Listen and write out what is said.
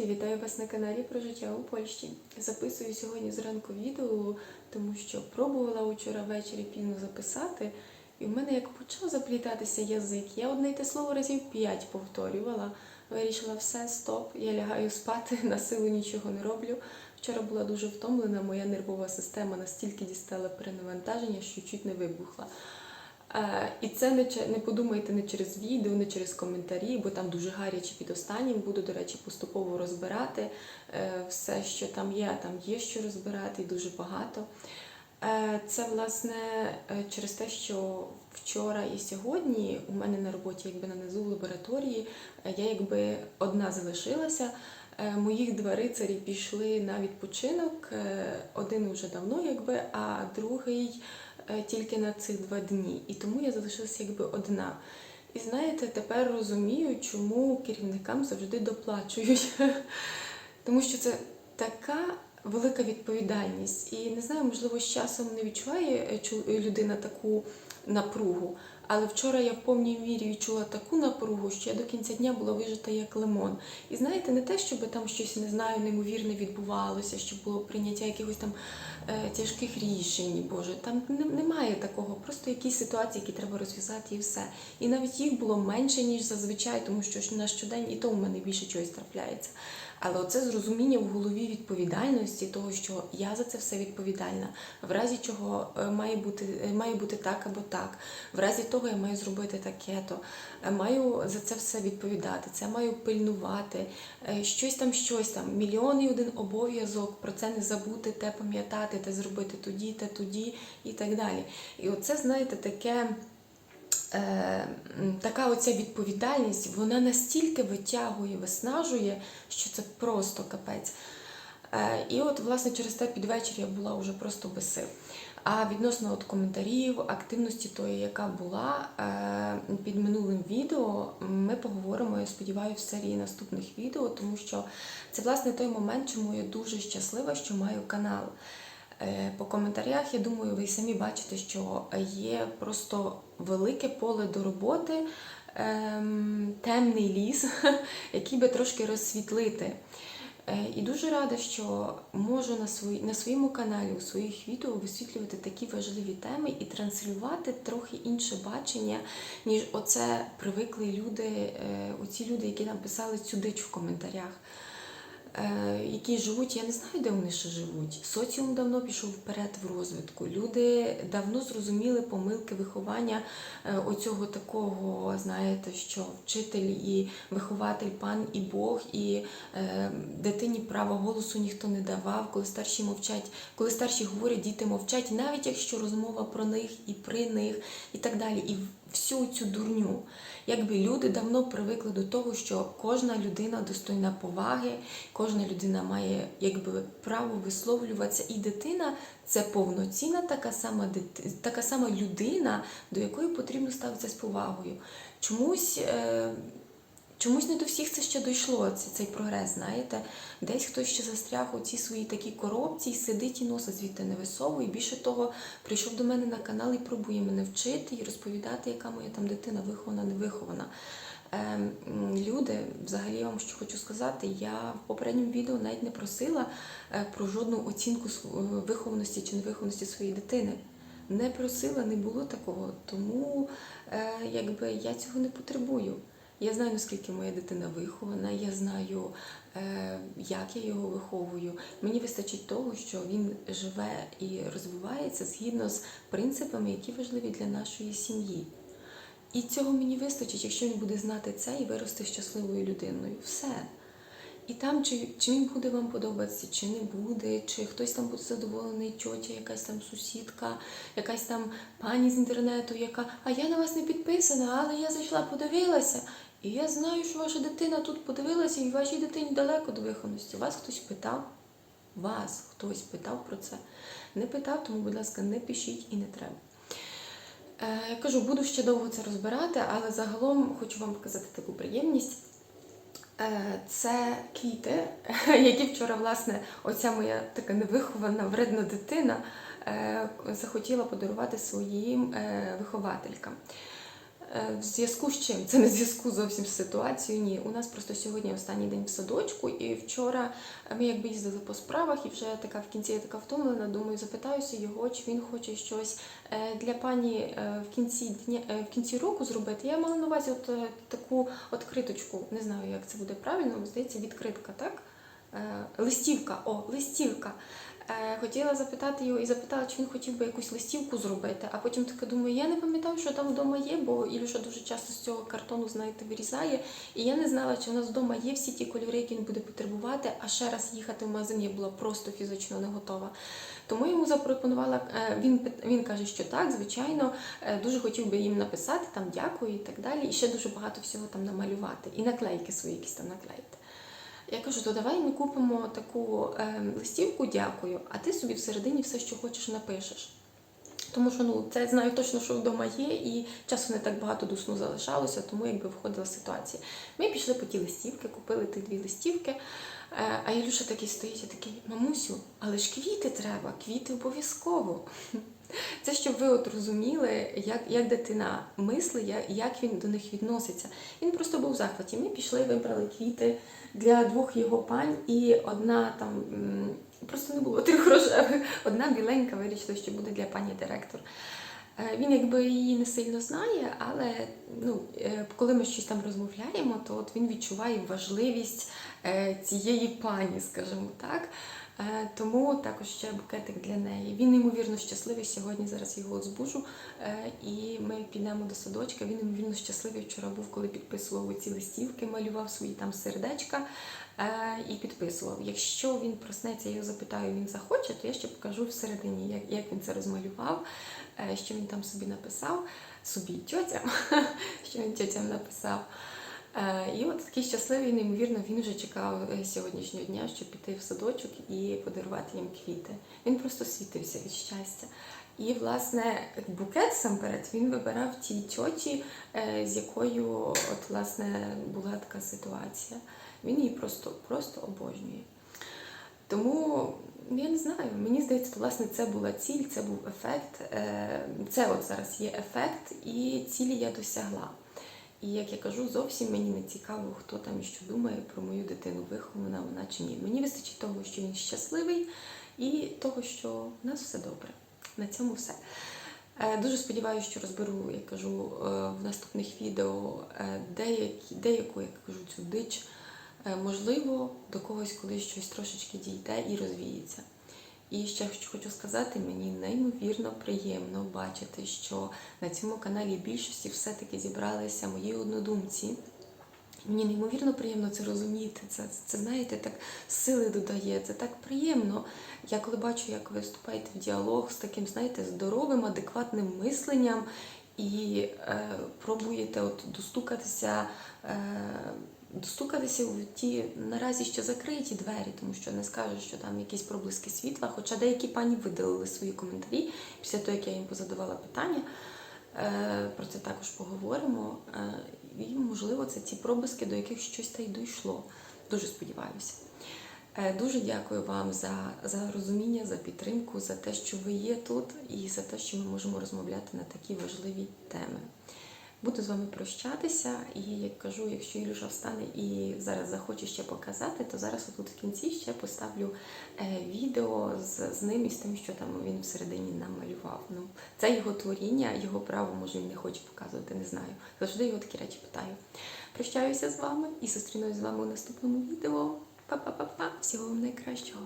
Друзі, вітаю вас на каналі про життя у Польщі. Записую сьогодні зранку відео, тому що пробувала вчора ввечері пізно записати, і в мене як почав заплітатися язик, я одне й те слово разів п'ять повторювала. Вирішила все, стоп, я лягаю спати, на силу нічого не роблю. Вчора була дуже втомлена, моя нервова система настільки дістала перенавантаження, що чуть не вибухла. Е, І це не, не подумайте не через відео, не через коментарі, бо там дуже гаряче під останнім. Буду, до речі, поступово розбирати е, все, що там є, а там є що розбирати, і дуже багато. Е, Це, власне, через те, що вчора і сьогодні у мене на роботі, якби на низу в лабораторії, я якби одна залишилася. Моїх два рицарі пішли на відпочинок. Один уже давно, якби, а другий тільки на цих два дні. І тому я залишилася якби одна. І знаєте, тепер розумію, чому керівникам завжди доплачують. Тому що це така велика відповідальність. І не знаю, можливо, з часом не відчуває е, людина таку напругу. Але вчора я в повній мірі відчула таку напругу, що я до кінця дня була вижита як лимон. І знаєте, не те, щоб там щось не знаю, неймовірне відбувалося, щоб було прийняття якихось там е, тяжких рішень. Боже, там не- немає такого. Просто якісь ситуації, які треба розв'язати, і все. І навіть їх було менше ніж зазвичай, тому що на щодень і то в мене більше чогось трапляється. Але оце зрозуміння в голові відповідальності, того, що я за це все відповідальна, в разі чого е, має бути, е, має бути так або так, в разі того я маю зробити таке-то, е, маю за це все відповідати, це маю пильнувати, е, щось там, щось там, мільйон і один обов'язок, про це не забути, те пам'ятати, те зробити тоді, те тоді і так далі. І оце, знаєте, таке е, така оця відповідальність, вона настільки витягує, виснажує, що це просто капець. І от, власне, через те під вечір я була вже просто без сил. А відносно от коментарів, активності тої, яка була е, під минулим відео, ми поговоримо, я сподіваюся, в серії наступних відео, тому що це власне той момент, чому я дуже щаслива, що маю канал. Е, По коментарях, я думаю, ви самі бачите, що є просто велике поле до роботи, ем, темний ліс, який би трошки розсвітлити. Е, І дуже рада, що можу на, свої, на своєму каналі у своїх відео висвітлювати такі важливі теми і транслювати трохи інше бачення, ніж оце привикли люди, е, оці люди, які нам писали цю дич в коментарях які живуть, я не знаю, де вони ще живуть. Соціум давно пішов вперед в розвитку. Люди давно зрозуміли помилки виховання е, оцього такого, знаєте, що вчитель і вихователь, пан і Бог, і е, дитині права голосу ніхто не давав, коли старші мовчать, коли старші говорять, діти мовчать, навіть якщо розмова про них і при них, і так далі. І всю цю дурню. Якби люди давно привикли до того, що кожна людина достойна поваги, кожна людина має якби право висловлюватися, і дитина це повноцінна така сама дити- така сама людина, до якої потрібно ставитися з повагою. Чомусь. Е- Чомусь не до всіх це ще дійшло, це, цей прогрес, знаєте. Десь хтось ще застряг у цій своїй такій коробці і сидить і носа звідти не висовує. І більше того, прийшов до мене на канал і пробує мене вчити і розповідати, яка моя там дитина вихована, не вихована. Ем, люди, взагалі я вам що хочу сказати, я в попередньому відео навіть не просила е, про жодну оцінку е, вихованості чи невихованості своєї дитини. Не просила, не було такого, тому е, якби я цього не потребую. Я знаю, наскільки моя дитина вихована, я знаю, як я його виховую. Мені вистачить того, що він живе і розвивається згідно з принципами, які важливі для нашої сім'ї. І цього мені вистачить, якщо він буде знати це і вирости щасливою людиною. Все. І там, чи, чи він буде вам подобатися, чи не буде, чи хтось там буде задоволений, тьотя, якась там сусідка, якась там пані з інтернету, яка, а я на вас не підписана, але я зайшла, подивилася. І я знаю, що ваша дитина тут подивилася, і вашій дитині далеко до виховності. Вас хтось питав? Вас хтось питав про це? Не питав, тому, будь ласка, не пишіть і не треба. Е, Я кажу, буду ще довго це розбирати, але загалом хочу вам показати таку приємність. Е, Це квіти, які вчора, власне, оця моя така невихована, вредна дитина е, захотіла подарувати своїм вихователькам. Е, В зв'язку з чим? Це не в зв'язку зовсім з ситуацією. Ні, у нас просто сьогодні останній день в садочку, і вчора ми якби їздили по справах, і вже така в кінці я така втомлена. Думаю, запитаюся його, чи він хоче щось е, для пані е, в кінці дня е, в кінці року зробити. Я мала на увазі от е, таку відкриточку. Не знаю, як це буде правильно, здається, відкритка, так? Е, Листівка, о, листівка. Е, Хотіла запитати його і запитала, чи він хотів би якусь листівку зробити, а потім така думаю, я не пам'ятаю, що там вдома є, бо Ілюша дуже часто з цього картону, знаєте, вирізає. І я не знала, чи у нас вдома є всі ті кольори, які він буде потребувати, а ще раз їхати в магазин я була просто фізично не готова. Тому йому запропонувала, е, він, він каже, що так, звичайно, е, дуже хотів би їм написати, там дякую і так далі. І ще дуже багато всього там намалювати. І наклейки свої якісь там наклеїти. Я кажу, то давай ми купимо таку е, листівку, дякую, а ти собі всередині все, що хочеш, напишеш. Тому що ну, це знаю точно, що вдома є, і часу не так багато до сну залишалося, тому якби входила ситуація. Ми пішли по ті листівки, купили ті дві листівки. Е, А Ілюша такий стоїть і такий, мамусю, але ж квіти треба, квіти обов'язково. Це щоб ви от розуміли, як, як дитина мислить, як, він до них відноситься. Він просто був в захваті. Ми пішли, вибрали квіти для двох його пань, і одна там просто не було трьох рожевих, одна біленька вирішила, що буде для пані директор. Е, Він якби її не сильно знає, але ну, е, коли ми щось там розмовляємо, то от він відчуває важливість е, цієї пані, скажімо так. Е, Тому також ще букетик для неї. Він неймовірно щасливий сьогодні. Зараз його збужу. е, І ми підемо до садочка. Він неймовірно щасливий вчора був, коли підписував ці листівки, малював свої там сердечка е, і підписував. Якщо він проснеться, я його запитаю, він захоче, то я ще покажу всередині, як, він це розмалював, що він там собі написав, собі тьотям, що він тьотям написав. Е, І от такий щасливий, неймовірно, він вже чекав е, сьогоднішнього дня, щоб піти в садочок і подарувати їм квіти. Він просто світився від щастя. І, власне, букет сам перед він вибирав тій тьоті, е, з якою от, власне, була така ситуація. Він її просто, просто обожнює. Тому я не знаю, мені здається, власне, це була ціль, це був ефект. Це от зараз є ефект, і цілі я досягла. І як я кажу, зовсім мені не цікаво, хто там і що думає про мою дитину, вихована вона чи ні. Мені вистачить того, що він щасливий, і того, що в нас все добре. На цьому все. Е, Дуже сподіваюся, що розберу, як кажу, е, в наступних відео е, деякі, деяку, як кажу, цю дич. Можливо, до когось колись щось трошечки дійде і розвіється. І ще хочу сказати, мені неймовірно приємно бачити, що на цьому каналі більшості все-таки зібралися мої однодумці. Мені неймовірно приємно це розуміти. Це, це знаєте, так сили додає, це так приємно. Я коли бачу, як ви вступаєте в діалог з таким, знаєте, здоровим, адекватним мисленням і е, пробуєте от достукатися. Е, достукатися в ті наразі ще закриті двері, тому що не скажу, що там якісь проблиски світла. Хоча деякі пані видалили свої коментарі після того, як я їм позадавала питання. Е, Про це також поговоримо. Е, І, можливо, це ті проблиски, до яких щось та й дійшло. Дуже сподіваюся. Е, Дуже дякую вам за, за розуміння, за підтримку, за те, що ви є тут, і за те, що ми можемо розмовляти на такі важливі теми. Буду з вами прощатися, і як кажу, якщо Ілюша встане і зараз захоче ще показати, то зараз отут в кінці ще поставлю е, відео з, з ним і з тим, що там він всередині намалював. Ну, це його творіння, його право, може, він не хоче показувати, не знаю. Завжди його такі речі питаю. Прощаюся з вами і зустрінусь з вами у наступному відео. Па-па-па-па. Всього вам найкращого.